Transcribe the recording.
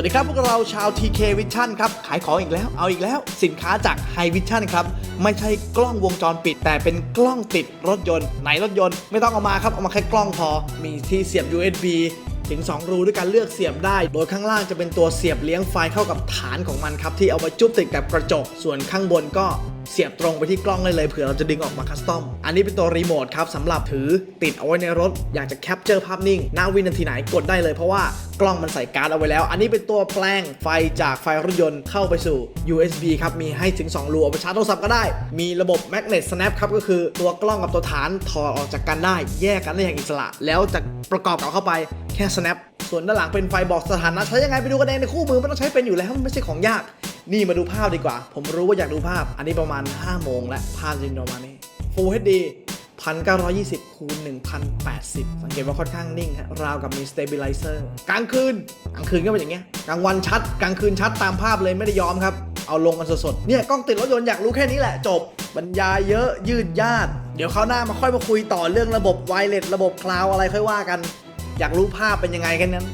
วัสดีครับ พวกเราชาว TK Vision ครับ ขายของอีกแล้ว เอาอีกแล้ว สินค้าจาก High Vision ครับ ไม่ใช่กล้องวงจรปิด แต่เป็นกล้องติดรถยนต์ ไหนรถยนต์ ไม่ต้องเอามาครับ เอามาแค่กล้องพอ มีที่เสียบ USB ถึง 2 รูด้วยการเลือกเสียบได้ โดยข้างล่างจะเป็นตัวเสียบเลี้ยงไฟเข้ากับฐานของมันครับ ที่เอาไปจุ๊บติดกับกระจก ส่วนข้างบนก็ สียบตรงไปที่กล้องได้เลยเผื่อเราจะดึงออกมาคัสตอม อันนี้เป็นตัวรีโมทครับสำหรับถือติดเอาไว้ในรถ อยากจะแคปเจอร์ภาพนิ่งณวินาทีไหนกดได้เลยเพราะว่ากล้องมันใส่การ์ดเอาไว้แล้ว อันนี้เป็นตัวแปลงไฟจากไฟรถยนต์เข้าไปสู่ USB ครับ มีให้ถึง 2 รูเอาไปชาร์จโทรศัพท์ก็ได้ มีระบบ Magnet Snap ครับ ก็คือตัวกล้องกับตัวฐานถอดออกจากกันได้ แยกกันได้อย่างอิสระ แล้วจะประกอบกับเข้าไปแค่ snap ส่วนด้านหลังเป็นไฟบอกสถานะใช้ยังไงไปดูกันเองในคู่มือมันต้องใช้เป็นอยู่แล้วมันไม่ใช่ของยาก นี่มาดูภาพดีกว่า ผมรู้ว่าอยากดูภาพ อันนี้ประมาณ 5 โมงและภาพจริงประมาณนี้ Full HD 1920คูณ1080 สังเกตว่าค่อนข้างนิ่งฮะราวกับมี stabilizer กลางคืน กลางคืนก็เป็นอย่างเงี้ย กลางวันชัด กลางคืนชัดตามภาพเลยไม่ได้ยอมครับ เอาลงกันสดๆ เนี่ยกล้องติดรถยนต์อยากรู้แค่นี้แหละจบบรรยายเยอะยืดยาด เดี๋ยวคราวหน้ามาค่อยมาคุยต่อเรื่องระบบไวเลสระบบคลาวอะไรค่อยว่ากัน อยากรู้ภาพเป็นยังไงแค่นั้น